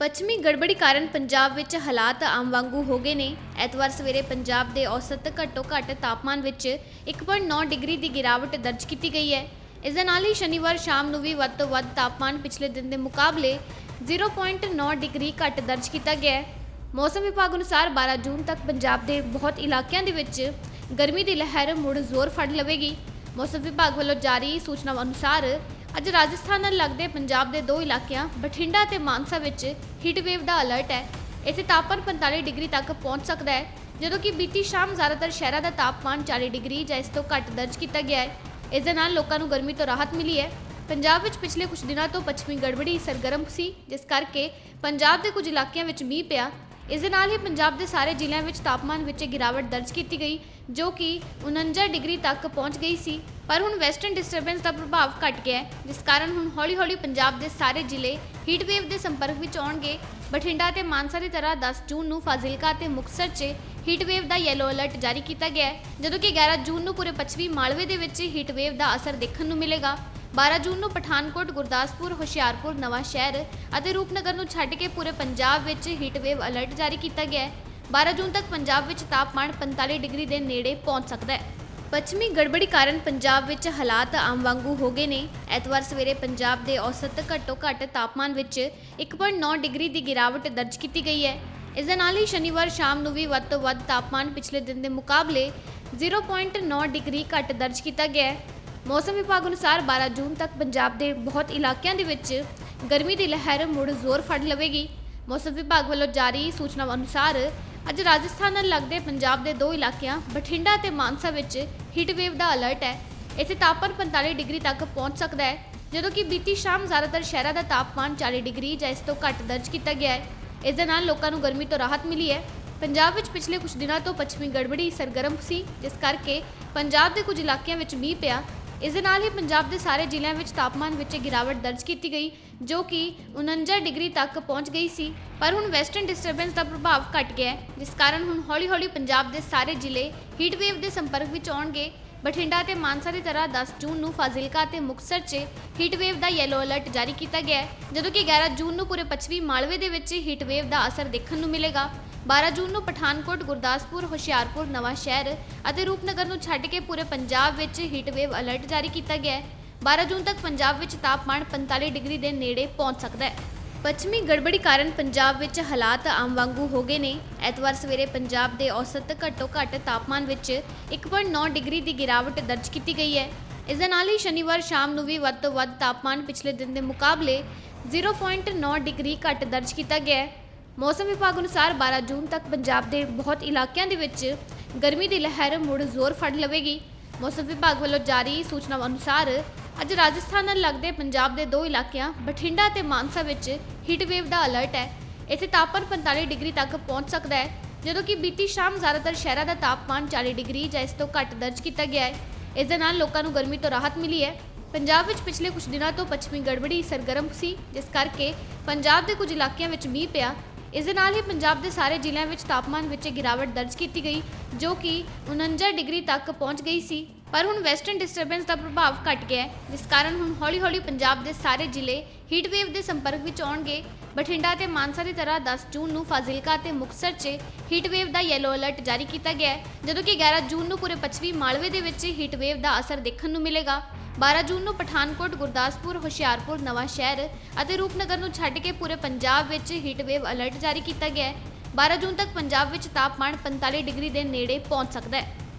ਪੱਛਮੀ ਗੜਬੜੀ ਕਾਰਨ ਪੰਜਾਬ ਵਿੱਚ ਹਾਲਾਤ ਆਮ ਵਾਂਗੂ ਹੋ ਗਏ ਨੇ। ਐਤਵਾਰ ਸਵੇਰੇ ਪੰਜਾਬ ਦੇ ਔਸਤ ਘੱਟੋ ਘੱਟ ਤਾਪਮਾਨ ਵਿੱਚ 1.9 ਡਿਗਰੀ ਦੀ ਗਿਰਾਵਟ ਦਰਜ ਕੀਤੀ ਗਈ ਹੈ। ਇਸ ਦੇ ਨਾਲ ਹੀ ਸ਼ਨੀਵਾਰ ਸ਼ਾਮ ਨੂੰ ਵੀ ਵੱਧ ਤੋਂ ਵੱਧ ਤਾਪਮਾਨ ਪਿਛਲੇ ਦਿਨ ਦੇ ਮੁਕਾਬਲੇ 0.9 ਡਿਗਰੀ ਘੱਟ ਦਰਜ ਕੀਤਾ ਗਿਆ ਹੈ। ਮੌਸਮ ਵਿਭਾਗ ਅਨੁਸਾਰ 12 ਜੂਨ ਤੱਕ ਪੰਜਾਬ ਦੇ ਬਹੁਤ ਇਲਾਕਿਆਂ ਦੇ ਵਿੱਚ ਗਰਮੀ ਦੀ ਲਹਿਰ ਮੁੜ ਜ਼ੋਰ ਫੜ ਲਵੇਗੀ। ਮੌਸਮ ਵਿਭਾਗ ਵੱਲੋਂ ਜਾਰੀ ਸੂਚਨਾ ਅਨੁਸਾਰ ਅੱਜ ਰਾਜਸਥਾਨ ਨਾਲ ਲੱਗਦੇ ਪੰਜਾਬ ਦੇ ਦੋ ਇਲਾਕਿਆਂ, ਬਠਿੰਡਾ ਤੇ ਮਾਨਸਾ ਵਿੱਚ ਹੀਟਵੇਵ ਦਾ ਅਲਰਟ ਹੈ। ਇੱਥੇ ਤਾਪਮਾਨ 45 ਡਿਗਰੀ ਤੱਕ ਪਹੁੰਚ ਸਕਦਾ ਹੈ, ਜਦੋਂ ਕਿ ਬੀਤੀ ਸ਼ਾਮ ਜ਼ਿਆਦਾਤਰ ਸ਼ਹਿਰਾਂ ਦਾ ਤਾਪਮਾਨ 40 ਡਿਗਰੀ ਜਾਂ ਇਸ ਤੋਂ ਘੱਟ ਦਰਜ ਕੀਤਾ ਗਿਆ ਹੈ। ਇਸ ਦੇ ਨਾਲ ਲੋਕਾਂ ਨੂੰ ਗਰਮੀ ਤੋਂ ਰਾਹਤ ਮਿਲੀ ਹੈ। ਪੰਜਾਬ ਵਿੱਚ ਪਿਛਲੇ ਕੁਝ ਦਿਨਾਂ ਤੋਂ ਪੱਛਮੀ ਗੜਬੜੀ ਸਰਗਰਮ ਸੀ, ਜਿਸ ਕਰਕੇ ਪੰਜਾਬ ਦੇ ਕੁਝ ਇਲਾਕਿਆਂ ਵਿੱਚ ਮੀਂਹ ਪਿਆ। ਇਸ ਦੇ ਨਾਲ ਹੀ ਪੰਜਾਬ ਦੇ ਸਾਰੇ ਜ਼ਿਲ੍ਹਿਆਂ ਵਿੱਚ ਤਾਪਮਾਨ ਵਿੱਚ ਗਿਰਾਵਟ ਦਰਜ ਕੀਤੀ ਗਈ, ਜੋ ਕਿ 49 ਡਿਗਰੀ ਤੱਕ ਪਹੁੰਚ ਗਈ ਸੀ। ਪਰ ਹੁਣ ਵੈਸਟਰਨ ਡਿਸਟਰਬੈਂਸ ਦਾ ਪ੍ਰਭਾਵ ਘਟ ਗਿਆ ਹੈ, ਜਿਸ ਕਾਰਨ ਹੁਣ ਹੌਲੀ-ਹੌਲੀ ਪੰਜਾਬ ਦੇ ਸਾਰੇ ਜ਼ਿਲ੍ਹੇ ਹੀਟ ਵੇਵ ਦੇ ਸੰਪਰਕ ਵਿੱਚ ਆਉਣਗੇ। ਬਠਿੰਡਾ ਤੇ ਮਾਨਸਾ ਦੀ ਤਰ੍ਹਾਂ 10 ਜੂਨ ਨੂੰ ਫਾਜ਼ਿਲਕਾ ਤੇ ਮੁਕਤਸਰ 'ਚ ਹੀਟ ਵੇਵ ਦਾ ਯੈਲੋ ਅਲਰਟ ਜਾਰੀ ਕੀਤਾ ਗਿਆ ਹੈ, ਜਦੋਂ ਕਿ 11 ਜੂਨ ਨੂੰ ਪੂਰੇ ਪੱਛਮੀ ਮਾਲਵੇ ਦੇ ਵਿੱਚ ਹੀਟ ਵੇਵ ਦਾ ਅਸਰ ਦੇਖਣ ਨੂੰ ਮਿਲੇਗਾ। 12 ਜੂਨ ਨੂੰ ਪਠਾਨਕੋਟ, ਗੁਰਦਾਸਪੁਰ, ਹੁਸ਼ਿਆਰਪੁਰ, ਨਵਾਂ ਸ਼ਹਿਰ ਅਤੇ ਰੂਪਨਗਰ ਨੂੰ ਛੱਡ ਕੇ ਪੂਰੇ ਪੰਜਾਬ ਵਿੱਚ ਹੀਟ ਵੇਵ ਅਲਰਟ ਜਾਰੀ ਕੀਤਾ ਗਿਆ ਹੈ। 12 ਜੂਨ ਤੱਕ ਪੰਜਾਬ ਵਿੱਚ ਤਾਪਮਾਨ 45 ਡਿਗਰੀ ਦੇ ਨੇੜੇ ਪਹੁੰਚ ਸਕਦਾ ਹੈ। ਪੱਛਮੀ ਗੜਬੜੀ ਕਾਰਨ ਪੰਜਾਬ ਵਿੱਚ ਹਾਲਾਤ ਆਮ ਵਾਂਗੂ ਹੋ ਗਏ ਨੇ। ਐਤਵਾਰ ਸਵੇਰੇ ਪੰਜਾਬ ਦੇ ਔਸਤ ਘੱਟੋ ਘੱਟ ਤਾਪਮਾਨ ਵਿੱਚ 1.9 ਡਿਗਰੀ ਦੀ ਗਿਰਾਵਟ ਦਰਜ ਕੀਤੀ ਗਈ ਹੈ। ਇਸ ਦੇ ਨਾਲ ਹੀ ਸ਼ਨੀਵਾਰ ਸ਼ਾਮ ਨੂੰ ਵੀ ਵੱਧ ਤੋਂ ਵੱਧ ਤਾਪਮਾਨ ਪਿਛਲੇ ਦਿਨ ਦੇ ਮੁਕਾਬਲੇ 0.9 ਡਿਗਰੀ ਘੱਟ ਦਰਜ ਕੀਤਾ ਗਿਆ ਹੈ। ਮੌਸਮ ਵਿਭਾਗ ਅਨੁਸਾਰ 12 ਜੂਨ ਤੱਕ ਪੰਜਾਬ ਦੇ ਬਹੁਤ ਇਲਾਕਿਆਂ ਦੇ ਵਿੱਚ ਗਰਮੀ ਦੀ ਲਹਿਰ ਮੁੜ ਜ਼ੋਰ ਫੜ ਲਵੇਗੀ। ਮੌਸਮ ਵਿਭਾਗ ਵੱਲੋਂ ਜਾਰੀ ਸੂਚਨਾ ਅਨੁਸਾਰ ਅੱਜ ਰਾਜਸਥਾਨ ਨਾਲ ਲੱਗਦੇ ਪੰਜਾਬ ਦੇ ਦੋ ਇਲਾਕਿਆਂ, ਬਠਿੰਡਾ ਤੇ ਮਾਨਸਾ ਵਿੱਚ ਹੀਟਵੇਵ ਦਾ ਅਲਰਟ ਹੈ। ਇੱਥੇ ਤਾਪਮਾਨ 45 ਡਿਗਰੀ ਤੱਕ ਪਹੁੰਚ ਸਕਦਾ ਹੈ, ਜਦੋਂ ਕਿ ਬੀਤੀ ਸ਼ਾਮ ਜ਼ਿਆਦਾਤਰ ਸ਼ਹਿਰਾਂ ਦਾ ਤਾਪਮਾਨ 40 ਡਿਗਰੀ ਜਾਂ ਇਸ ਤੋਂ ਘੱਟ ਦਰਜ ਕੀਤਾ ਗਿਆ ਹੈ। ਇਸ ਦੇ ਨਾਲ ਲੋਕਾਂ ਨੂੰ ਗਰਮੀ ਤੋਂ ਰਾਹਤ ਮਿਲੀ ਹੈ। ਪੰਜਾਬ ਵਿੱਚ ਪਿਛਲੇ ਕੁਝ ਦਿਨਾਂ ਤੋਂ ਪੱਛਮੀ ਗੜਬੜੀ ਸਰਗਰਮ ਸੀ, ਜਿਸ ਕਰਕੇ ਪੰਜਾਬ ਦੇ ਕੁਝ ਇਲਾਕਿਆਂ ਵਿੱਚ ਮੀਂਹ ਪਿਆ। ਇਸ ਦੇ ਨਾਲ ਹੀ ਪੰਜਾਬ ਦੇ ਸਾਰੇ ਜ਼ਿਲ੍ਹਿਆਂ ਵਿੱਚ ਤਾਪਮਾਨ ਵਿੱਚ ਗਿਰਾਵਟ ਦਰਜ ਕੀਤੀ ਗਈ, ਜੋ ਕਿ 49 ਡਿਗਰੀ ਤੱਕ ਪਹੁੰਚ ਗਈ ਸੀ। ਪਰ ਹੁਣ ਵੈਸਟਰਨ ਡਿਸਟਰਬੈਂਸ ਦਾ ਪ੍ਰਭਾਵ ਘਟ ਗਿਆ ਹੈ, ਜਿਸ ਕਾਰਨ ਹੁਣ ਹੌਲੀ-ਹੌਲੀ ਪੰਜਾਬ ਦੇ ਸਾਰੇ ਜ਼ਿਲ੍ਹੇ ਹੀਟ ਵੇਵ ਦੇ ਸੰਪਰਕ ਵਿੱਚ ਆਉਣਗੇ। ਬਠਿੰਡਾ ਤੇ ਮਾਨਸਾ ਦੀ ਤਰ੍ਹਾਂ 10 ਜੂਨ ਨੂੰ ਫਾਜ਼ਿਲਕਾ ਤੇ ਮੁਕਤਸਰ 'ਚ ਹੀਟ ਵੇਵ ਦਾ ਯੈਲੋ ਅਲਰਟ ਜਾਰੀ ਕੀਤਾ ਗਿਆ ਹੈ, ਜਦੋਂ ਕਿ 11 ਜੂਨ ਨੂੰ ਪੂਰੇ ਪੱਛਮੀ ਮਾਲਵੇ ਦੇ ਵਿੱਚ ਹੀਟ ਵੇਵ ਦਾ ਅਸਰ ਦੇਖਣ ਨੂੰ ਮਿਲੇਗਾ। 12 ਜੂਨ ਨੂੰ ਪਠਾਨਕੋਟ, ਗੁਰਦਾਸਪੁਰ, ਹੁਸ਼ਿਆਰਪੁਰ, ਨਵਾਂ ਸ਼ਹਿਰ ਅਤੇ ਰੂਪਨਗਰ ਨੂੰ ਛੱਡ ਕੇ ਪੂਰੇ ਪੰਜਾਬ ਵਿੱਚ ਹੀਟ ਵੇਵ ਅਲਰਟ ਜਾਰੀ ਕੀਤਾ ਗਿਆ ਹੈ। 12 ਜੂਨ ਤੱਕ ਪੰਜਾਬ ਵਿੱਚ ਤਾਪਮਾਨ 45 ਡਿਗਰੀ ਦੇ ਨੇੜੇ ਪਹੁੰਚ ਸਕਦਾ ਹੈ। ਪੱਛਮੀ ਗੜਬੜੀ ਕਾਰਨ ਪੰਜਾਬ ਵਿੱਚ ਹਾਲਾਤ ਆਮ ਵਾਂਗੂ ਹੋ ਗਏ ਨੇ। ਐਤਵਾਰ ਸਵੇਰੇ ਪੰਜਾਬ ਦੇ ਔਸਤ ਘੱਟੋ ਘੱਟ ਤਾਪਮਾਨ ਵਿੱਚ 1.9 ਡਿਗਰੀ ਦੀ ਗਿਰਾਵਟ ਦਰਜ ਕੀਤੀ ਗਈ ਹੈ। ਇਸ ਦੇ ਨਾਲ ਹੀ ਸ਼ਨੀਵਾਰ ਸ਼ਾਮ ਨੂੰ ਵੀ ਵੱਧ ਤੋਂ ਵੱਧ ਤਾਪਮਾਨ ਪਿਛਲੇ ਦਿਨ ਦੇ ਮੁਕਾਬਲੇ 0.9 ਡਿਗਰੀ ਘੱਟ ਦਰਜ ਕੀਤਾ ਗਿਆ ਹੈ। ਮੌਸਮ ਵਿਭਾਗ ਅਨੁਸਾਰ 12 ਜੂਨ ਤੱਕ ਪੰਜਾਬ ਦੇ ਬਹੁਤ ਇਲਾਕਿਆਂ ਦੇ ਵਿੱਚ ਗਰਮੀ ਦੀ ਲਹਿਰ ਮੁੜ ਜ਼ੋਰ ਫੜ ਲਵੇਗੀ। ਮੌਸਮ ਵਿਭਾਗ ਵੱਲੋਂ ਜਾਰੀ ਸੂਚਨਾ ਅਨੁਸਾਰ ਅੱਜ ਰਾਜਸਥਾਨ ਨਾਲ ਲੱਗਦੇ ਪੰਜਾਬ ਦੇ ਦੋ ਇਲਾਕਿਆਂ, ਬਠਿੰਡਾ ਤੇ ਮਾਨਸਾ ਵਿੱਚ ਹੀਟ ਵੇਵ ਦਾ ਅਲਰਟ ਹੈ। ਇੱਥੇ ਤਾਪਮਾਨ 45 ਡਿਗਰੀ ਤੱਕ ਪਹੁੰਚ ਸਕਦਾ ਹੈ, ਜਦੋਂ ਕਿ ਬੀਤੀ ਸ਼ਾਮ ਜ਼ਿਆਦਾਤਰ ਸ਼ਹਿਰਾਂ ਦਾ ਤਾਪਮਾਨ 40 ਡਿਗਰੀ ਜਾਂ ਇਸ ਤੋਂ ਘੱਟ ਦਰਜ ਕੀਤਾ ਗਿਆ ਹੈ। ਇਸ ਦੇ ਨਾਲ ਲੋਕਾਂ ਨੂੰ ਗਰਮੀ ਤੋਂ ਰਾਹਤ ਮਿਲੀ ਹੈ। ਪੰਜਾਬ ਵਿੱਚ ਪਿਛਲੇ ਕੁਝ ਦਿਨਾਂ ਤੋਂ ਪੱਛਮੀ ਗੜਬੜੀ ਸਰਗਰਮ ਸੀ, ਜਿਸ ਕਰਕੇ ਪੰਜਾਬ ਦੇ ਕੁਝ ਇਲਾਕਿਆਂ ਵਿੱਚ ਮੀਂਹ ਪਿਆ। ਇਸ ਦੇ ਨਾਲ ਹੀ ਪੰਜਾਬ ਦੇ ਸਾਰੇ ਜ਼ਿਲ੍ਹਿਆਂ ਵਿੱਚ ਤਾਪਮਾਨ ਵਿੱਚ ਗਿਰਾਵਟ ਦਰਜ ਕੀਤੀ ਗਈ, ਜੋ ਕਿ 49 ਡਿਗਰੀ ਤੱਕ ਪਹੁੰਚ ਗਈ ਸੀ। ਪਰ ਹੁਣ ਵੈਸਟਰਨ ਡਿਸਟਰਬੈਂਸ ਦਾ ਪ੍ਰਭਾਵ ਘਟ ਗਿਆ ਹੈ, ਜਿਸ ਕਾਰਨ ਹੁਣ ਹੌਲੀ-ਹੌਲੀ ਪੰਜਾਬ ਦੇ ਸਾਰੇ ਜ਼ਿਲ੍ਹੇ ਹੀਟ ਵੇਵ ਦੇ ਸੰਪਰਕ ਵਿੱਚ ਆਉਣਗੇ। ਬਠਿੰਡਾ ਤੇ ਮਾਨਸਾ ਦੀ ਤਰ੍ਹਾਂ 10 ਜੂਨ ਨੂੰ ਫਾਜ਼ਿਲਕਾ ਤੇ ਮੁਕਤਸਰ 'ਚ ਹੀਟ ਵੇਵ ਦਾ ਯੈਲੋ ਅਲਰਟ ਜਾਰੀ ਕੀਤਾ ਗਿਆ ਹੈ, ਜਦੋਂ ਕਿ 11 ਜੂਨ ਨੂੰ ਪੂਰੇ ਪੱਛਮੀ ਮਾਲਵੇ ਦੇ ਵਿੱਚ ਹੀਟ ਵੇਵ ਦਾ ਅਸਰ ਦੇਖਣ ਨੂੰ ਮਿਲੇਗਾ। 12 ਜੂਨ ਨੂੰ ਪਠਾਨਕੋਟ, ਗੁਰਦਾਸਪੁਰ, ਹੁਸ਼ਿਆਰਪੁਰ, ਨਵਾਂ ਸ਼ਹਿਰ ਅਤੇ ਰੂਪਨਗਰ ਨੂੰ ਛੱਡ ਕੇ ਪੂਰੇ ਪੰਜਾਬ ਵਿੱਚ ਹੀਟ ਵੇਵ ਅਲਰਟ ਜਾਰੀ ਕੀਤਾ ਗਿਆ ਹੈ। 12 ਜੂਨ ਤੱਕ ਪੰਜਾਬ ਵਿੱਚ ਤਾਪਮਾਨ 45 ਡਿਗਰੀ ਦੇ ਨੇੜੇ ਪਹੁੰਚ ਸਕਦਾ ਹੈ।